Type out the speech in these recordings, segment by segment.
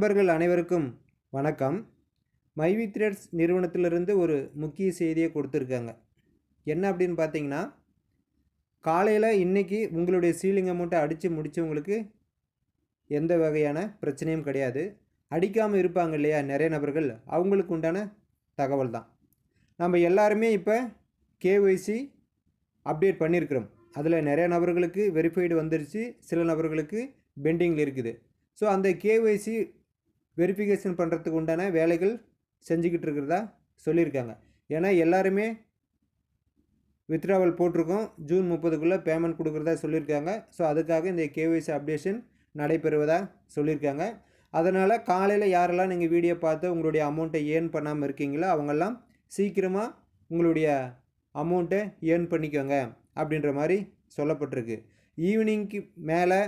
நண்பர்கள் அனைவருக்கும் வணக்கம். மைவி த்ரெட்ஸ் நிறுவனத்திலிருந்து ஒரு முக்கிய செய்தியை கொடுத்துருக்காங்க. என்ன அப்படின்னு பார்த்தீங்கன்னா காலையில் இன்றைக்கி உங்களுடைய சீலிங் அமௌண்ட்டை அடித்து முடித்தவங்களுக்கு எந்த வகையான பிரச்சனையும் கிடையாது. அடிக்காமல் இருப்பாங்க இல்லையா நிறைய நபர்கள் அவங்களுக்கு உண்டான தகவல் தான். நம்ம எல்லாருமே இப்போ கேஒய்சி அப்டேட் பண்ணியிருக்கிறோம் அதில் நிறைய நபர்களுக்கு வெரிஃபைடு வந்துருச்சு. சில நபர்களுக்கு பெண்டிங்கில் இருக்குது. ஸோ அந்த கேஒய்சி வெரிஃபிகேஷன் பண்ணுறதுக்கு உண்டான வேலைகள் செஞ்சுக்கிட்டு இருக்கிறதா சொல்லியிருக்காங்க. ஏன்னா எல்லாருமே வித்ட்ராவல் போட்டிருக்கோம். ஜூன் முப்பதுக்குள்ளே பேமெண்ட் கொடுக்குறதா சொல்லியிருக்காங்க. ஸோ அதுக்காக இந்த கேஒய்சி அப்டேஷன் நடைபெறுவதாக சொல்லியிருக்காங்க. அதனால் காலையில் யாரெல்லாம் நீங்கள் வீடியோ பார்த்து உங்களுடைய அமௌண்ட்டை ஏர்ன் பண்ணாமல் இருக்கீங்களோ அவங்கெல்லாம் சீக்கிரமாக உங்களுடைய அமௌண்ட்டை ஏர்ன் பண்ணிக்கோங்க அப்படின்ற மாதிரி சொல்லப்பட்டிருக்கு. ஈவினிங்க்கு மேலே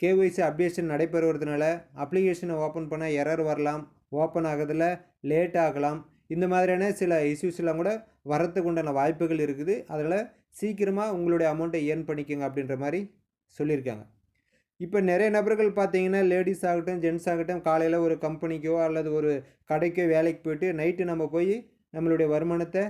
கேஒய்சி அப்டேஷன் நடைபெறுவதனால அப்ளிகேஷனை ஓப்பன் பண்ணால் எரர் வரலாம் ஓப்பன் ஆகிறதுல லேட் ஆகலாம். இந்த மாதிரியான சில இஷ்யூஸ்லாம் கூட வரத்துக்கு உண்டான வாய்ப்புகள் இருக்குது. அதனால் சீக்கிரமாக உங்களுடைய அமௌண்ட்டை ஏர்ன் பண்ணிக்கோங்க அப்படின்ற மாதிரி சொல்லியிருக்காங்க. இப்போ நிறைய நபர்கள் பார்த்தீங்கன்னா லேடிஸ் ஆகட்டும் ஜென்ட்ஸ் ஆகட்டும் காலையில் ஒரு கம்பெனிக்கோ அல்லது ஒரு கடைக்கோ வேலைக்கு போயிட்டு நைட்டு நம்ம போய் நம்மளுடைய வருமானத்தை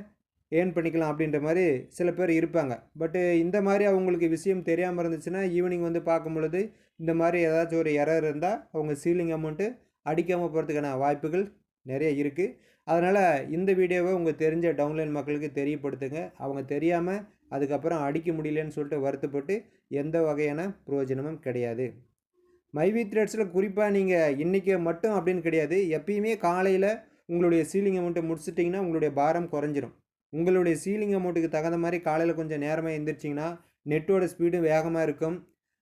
ஏர்ன் பண்ணிக்கலாம் அப்படின்ற மாதிரி சில பேர் இருப்பாங்க. பட்டு இந்த மாதிரி அவங்களுக்கு விஷயம் தெரியாமல் இருந்துச்சுன்னா ஈவினிங் வந்து பார்க்கும் பொழுது இந்த மாதிரி ஏதாச்சும் ஒரு எரர் இருந்தால் அவங்க சீலிங் அமௌண்ட்டு அடிக்காமல் போகிறதுக்கான வாய்ப்புகள் நிறைய இருக்குது அதனால் இந்த வீடியோவை உங்கள் தெரிஞ்ச டவுன்லைன் மக்களுக்கு தெரியப்படுத்துங்க. அவங்க தெரியாமல் அதுக்கப்புறம் அடிக்க முடியலன்னு சொல்லிட்டு வருத்தப்பட்டு எந்த வகையான பிரயோஜனமும் கிடையாது. மைவி த்ரெட்ஸில் குறிப்பாக நீங்கள் இன்றைக்கி மட்டும் அப்படின்னு கிடையாது. எப்பயுமே காலையில் உங்களுடைய சீலிங் அமௌண்ட்டை முடிச்சிட்டிங்கன்னா உங்களுடைய பாரம் குறைஞ்சிரும். உங்களுடைய சீலிங் அமௌண்ட்டுக்கு தகுந்த மாதிரி காலையில் கொஞ்சம் நேரமாக எழுந்திரிச்சிங்கன்னா நெட்டோட ஸ்பீடும் வேகமாக இருக்கும்.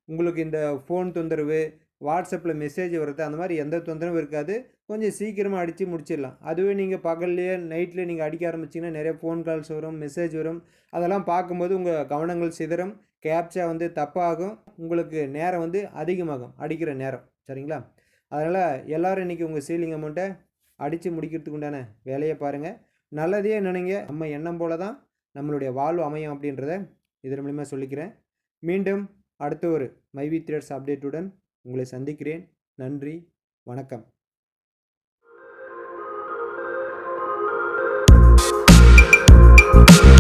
உங்களுக்கு இந்த ஃபோன் தொந்தரவு வாட்ஸ்அப்பில் மெசேஜ் வருது அந்த மாதிரி எந்த தொந்தரவும் இருக்காது. கொஞ்சம் சீக்கிரமாக அடித்து முடிச்சிடலாம். அதுவே நீங்கள் பகல்லையே நைட்டில் நீங்கள் அடிக்க ஆரம்பிச்சிங்கன்னா நிறைய ஃபோன் கால்ஸ் வரும் மெசேஜ் வரும். அதெல்லாம் பார்க்கும்போது உங்கள் கவனங்கள் சிதறும். கேப்சா வந்து தப்பாகும். உங்களுக்கு நேரம் வந்து அதிகமாகும். அடிக்கிற நேரம். சரிங்களா? அதனால் எல்லோரும் இன்றைக்கி உங்கள் சீலிங் அமௌண்ட்டை அடித்து முடிக்கிறதுக்கு உண்டான வேலையை பாருங்கள் நல்லதே நினைங்க நம்ம எண்ணம் போல தான் நம்மளுடைய வாழ்வு அமையும் அப்படின்றத இதன் மூலிமா சொல்லிக்கிறேன். மீண்டும் அடுத்த ஒரு மைவி த்ரெட்ஸ் அப்டேட்டுடன் உங்களை சந்திக்கிறேன். நன்றி வணக்கம். you